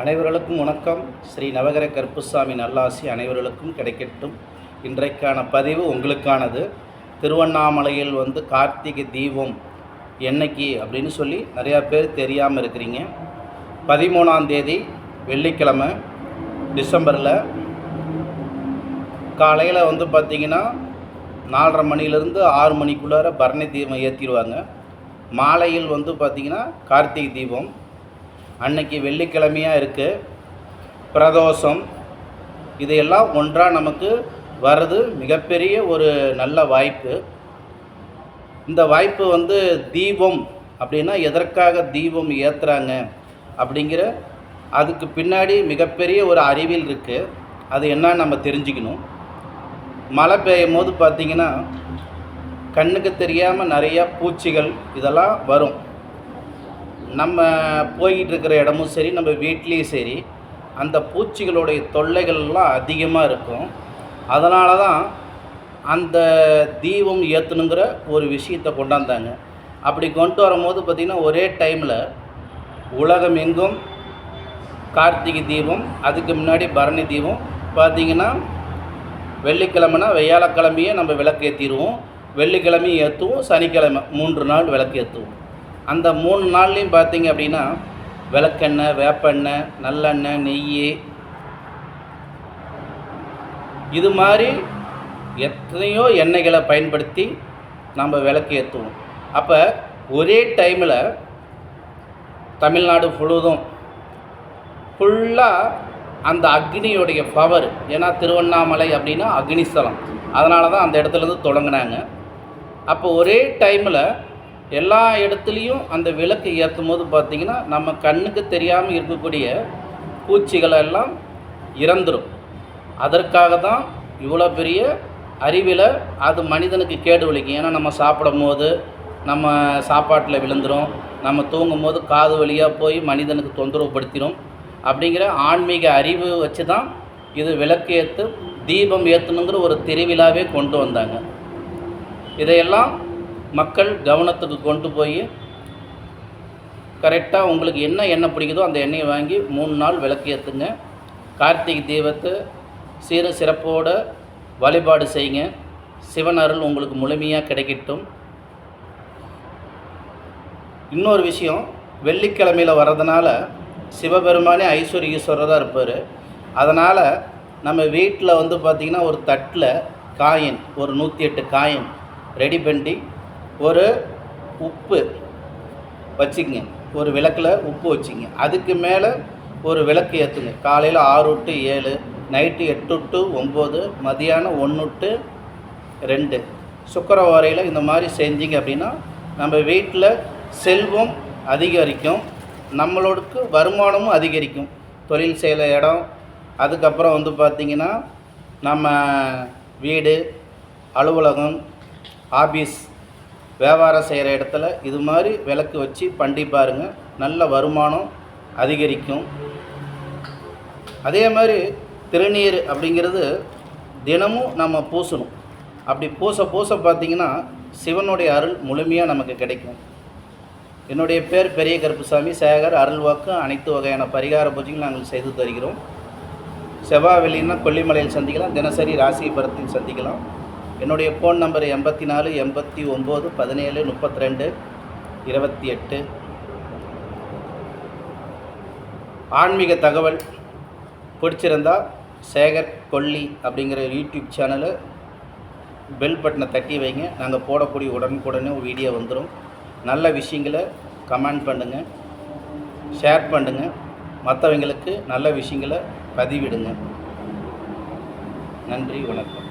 அனைவர்களுக்கும் வணக்கம். ஸ்ரீ நவகர கருப்புசாமி நல்லாசி அனைவர்களுக்கும் கிடைக்கட்டும். இன்றைக்கான பதிவு உங்களுக்கானது. திருவண்ணாமலையில் வந்து கார்த்திகை தீபம் என்னைக்கு அப்படின்னு சொல்லி நிறையா பேர் தெரியாமல் இருக்கிறீங்க. பதிமூணாம் தேதி வெள்ளிக்கிழமை டிசம்பரில். காலையில் வந்து பார்த்திங்கன்னா நாலரை மணிலேருந்து ஆறு மணிக்குள்ளார பரணி தீபம் ஏற்றிடுவாங்க மாலையில் வந்து பார்த்திங்கன்னா கார்த்திகை தீபம். அன்னைக்கு வெள்ளிக்கிழமையாக இருக்குது பிரதோஷம். இதையெல்லாம் ஒன்றாக நமக்கு வர்றது மிகப்பெரிய ஒரு நல்ல வாய்ப்பு. இந்த வாய்ப்பு வந்து தீபம் அப்படின்னா எதற்காக தீபம் ஏற்றுறாங்க அப்படிங்கிற அதுக்கு பின்னாடி மிகப்பெரிய ஒரு அறிவியல் இருக்குது அது என்னன்னு நம்ம தெரிஞ்சுக்கணும். மழை பெய்யும் போது பார்த்திங்கன்னா கண்ணுக்கு தெரியாமல் நிறையா பூச்சிகள் இதெல்லாம் வரும். நம்ம போய்கிட்டு இருக்கிற இடமும் சரி நம்ம வீட்லேயும் சரி அந்த பூச்சிகளுடைய தொல்லைகள்லாம் அதிகமாக இருக்கும். அதனால தான் அந்த தீபம் ஏற்றணுங்கிற ஒரு விஷயத்தை கொண்டாந்தாங்க. அப்படி கொண்டு வரும்போது பார்த்திங்கன்னா ஒரே டைமில் உலகம் எங்கும் கார்த்திகை தீபம் அதுக்கு முன்னாடி பரணி தீபம். பார்த்திங்கன்னா வெள்ளிக்கிழமைனா வெய்யாலக்கிழமையே நம்ம விளக்கு ஏற்றிடுவோம் வெள்ளிக்கிழமையும் ஏற்றுவோம் சனிக்கிழமை மூன்று நாள் விளக்கு ஏற்றுவோம் அந்த மூணு நாள்லேயும் பார்த்தீங்க அப்படின்னா விளக்கெண்ணெய் வேப்பெண்ணெய் நல்லெண்ணெய் நெய். இது மாதிரி எத்தனையோ எண்ணெய்களை பயன்படுத்தி நம்ம விளக்கு ஏற்றுவோம் அப்போ ஒரே டைமில் தமிழ்நாடு முழுவதும் ஃபுல்லாக அந்த அக்னியுடைய பவர் ஏன்னா திருவண்ணாமலை அப்படின்னா அக்னிஸ்தலம். அதனால தான் அந்த இடத்துலேருந்து தொடங்கினாங்க. அப்போ ஒரே டைமில் எல்லா இடத்துலையும் அந்த விளக்கு ஏற்றும் போது பார்த்திங்கன்னா நம்ம கண்ணுக்கு தெரியாமல் இருக்கக்கூடிய பூச்சிகளெல்லாம் இறந்துடும் அதற்காக தான் இவ்வளோ பெரிய அறிவில் அது மனிதனுக்கு கேடு விளைக்கும் ஏன்னா நம்ம சாப்பிடும் போது நம்ம சாப்பாட்டில் விழுந்துடும் நம்ம தூங்கும் போது காது வழியாக போய் மனிதனுக்கு தொந்தரவு படுத்திடும் அப்படிங்கிற ஆன்மீக அறிவு வச்சு தான் இது விளக்கு ஏற்று தீபம் ஏற்றணுங்கிற ஒரு திருவிழாவே கொண்டு வந்தாங்க. இதையெல்லாம் மக்கள் கவனத்துக்கு கொண்டு போய் கரெக்டாக உங்களுக்கு என்ன எண்ணெய் பிடிக்குதோ அந்த எண்ணெயை வாங்கி மூணு நாள் விளக்கு ஏற்றுங்க கார்த்திகை தீபத்தை சீர சிறப்போடு வழிபாடு செய்யுங்க. சிவன் அருள் உங்களுக்கு முழுமையாக கிடைக்கட்டும். இன்னொரு விஷயம் வெள்ளிக்கிழமையில் வர்றதுனால சிவபெருமானே ஐஸ்வர்ய ஈஸ்வரராக தான் இருப்பார். அதனால் நம்ம வீட்டில் வந்து பார்த்திங்கன்னா ஒரு தட்டில் காயின் ஒரு நூற்றி எட்டு காயின் ரெடி பண்ணி ஒரு உப்பு வச்சுக்கங்க. ஒரு விளக்கில் உப்பு வச்சுங்க அதுக்கு மேலே ஒரு விளக்கு ஏற்றுங்க காலையில் ஆறு டு ஏழு நைட்டு எட்டு டு ஒம்பது மதியானம் ஒன்று டு ரெண்டு. சுக்கரவாரையில் இந்த மாதிரி செஞ்சீங்க அப்படின்னா நம்ம வீட்டில் செல்வம் அதிகரிக்கும். நம்மளோடக்கு வருமானமும் அதிகரிக்கும். தொழில் செய்கிற இடம். அதுக்கப்புறம் வந்து பார்த்திங்கன்னா நம்ம வீடு அலுவலகம் ஆஃபீஸ் வியாபாரம் செய்கிற இடத்துல இது மாதிரி விளக்கு வச்சு பண்டி பாருங்கள் நல்ல வருமானம் அதிகரிக்கும். அதே மாதிரி திருநீர் அப்படிங்கிறது தினமும் நம்ம பூசணும். அப்படி பூச பூச பார்த்திங்கன்னா சிவனுடைய அருள் முழுமையாக நமக்கு கிடைக்கும். என்னுடைய பேர் பெரிய கருப்புசாமி. சேகர் அருள்வாக்கு அனைத்து வகையான பரிகார பூஜைகள் நாங்கள் செய்து தருகிறோம். செவ்வாய் வெள்ளின்னா கொல்லிமலையில் சந்திக்கலாம். தினசரி ராசிபுரத்தில் சந்திக்கலாம். என்னுடைய ஃபோன் நம்பர் எண்பத்தி நாலு எண்பத்தி ஒம்பது பதினேழு முப்பத்தி ரெண்டு இருபத்தி எட்டு ஆன்மீக தகவல் பிடிச்சிருந்தா சேகர் கொல்லி அப்படிங்கிற யூடியூப் சேனலை பெல் பட்டனை தட்டி வைங்க. நாங்கள் போடக்கூடிய உடனுக்குடனே வீடியோ வந்துடும் நல்ல விஷயங்களை கமெண்ட் பண்ணுங்கள் ஷேர் பண்ணுங்கள் மற்றவங்களுக்கு நல்ல விஷயங்களை பதிவிடுங்க. நன்றி வணக்கம்.